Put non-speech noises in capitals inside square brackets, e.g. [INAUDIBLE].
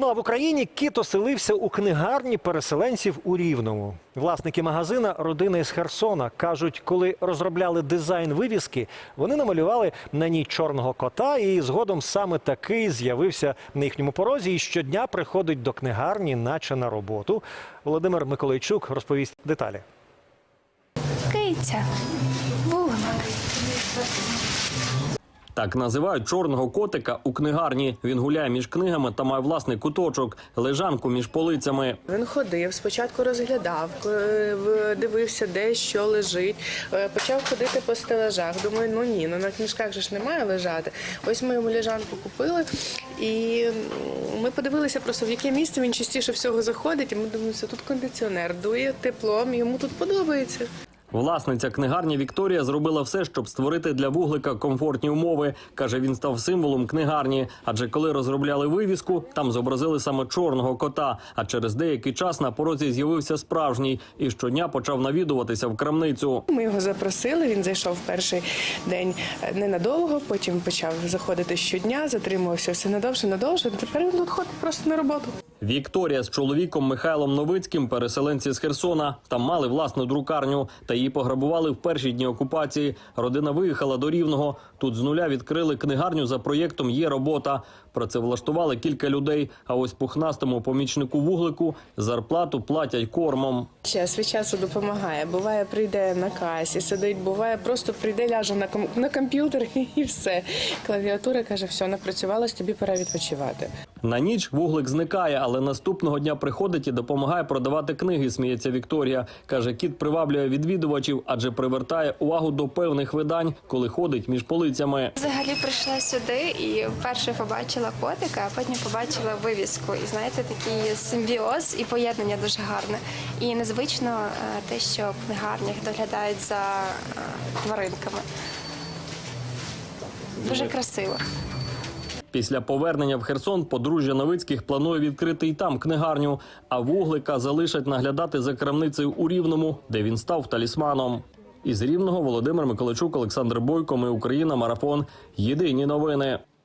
Ну а в Україні кіт оселився у книгарні переселенців у Рівному. Власники магазина родина із Херсона кажуть, коли розробляли дизайн вивіски, вони намалювали на ній чорного кота, і згодом саме такий з'явився на їхньому порозі. І щодня приходить до книгарні, наче на роботу. Володимир Миколайчук розповість деталі. Киця. Вуник. Так називають чорного котика у книгарні. Він гуляє між книгами та має власний куточок, лежанку між полицями. Він ходив, спочатку розглядав, е, дивився, де що лежить. Е, Почав ходити по стелажах. Думаю, ну ні, ну на книжках же ж немає лежати. Ось ми йому лежанку купили, і ми подивилися просто в яке місце він частіше всього заходить. І ми дивимося, тут кондиціонер дує теплом, йому тут подобається. Власниця книгарні Вікторія зробила все, щоб створити для вуглика комфортні умови. каже, він став символом книгарні. Адже коли розробляли вивіску, там зобразили саме чорного кота. А через деякий час на порозі з'явився справжній і щодня почав навідуватися в крамницю. Ми його запросили. Він зайшов перший день е, ненадовго, потім почав заходити щодня, затримувався все надовше, надовше. Тепер він тут ходить просто на роботу. Вікторія з чоловіком Михайлом Новицьким, переселенці з Херсона, там мали власну друкарню та її пограбували в перші дні окупації. Родина виїхала до Рівного. Тут з нуля відкрили книгарню за проєктом Є робота. Працевлаштували кілька людей. А ось пухнастому помічнику вуглику зарплату платять кормом. Час від часу допомагає. Буває, прийде на касі, сидить, буває, просто прийде, ляже на ком- на комп'ютер [LAUGHS] і все. Клавіатура каже, все, напрацювалась, тобі пора відпочивати. На ніч вуглик зникає, але наступного дня приходить і допомагає продавати книги. Сміється Вікторія. каже, кіт приваблює відвідувачів, адже привертає увагу до певних видань, коли ходить між полицями. Взагалі прийшла сюди і вперше побачила котика, а потім побачила вивіску. І знаєте, такий симбіоз і поєднання дуже гарне. І незвично е, те, що в книгарнях доглядають за е, тваринками. Дуже красиво. Після повернення в Херсон подружжя Новицьких планує відкрити і там книгарню, а вуглика залишать наглядати за крамницею у Рівному, де він став талісманом. Із Рівного Володимир Миколичук, Олександр Бойко. Ми Україна. Марафон. Єдині новини.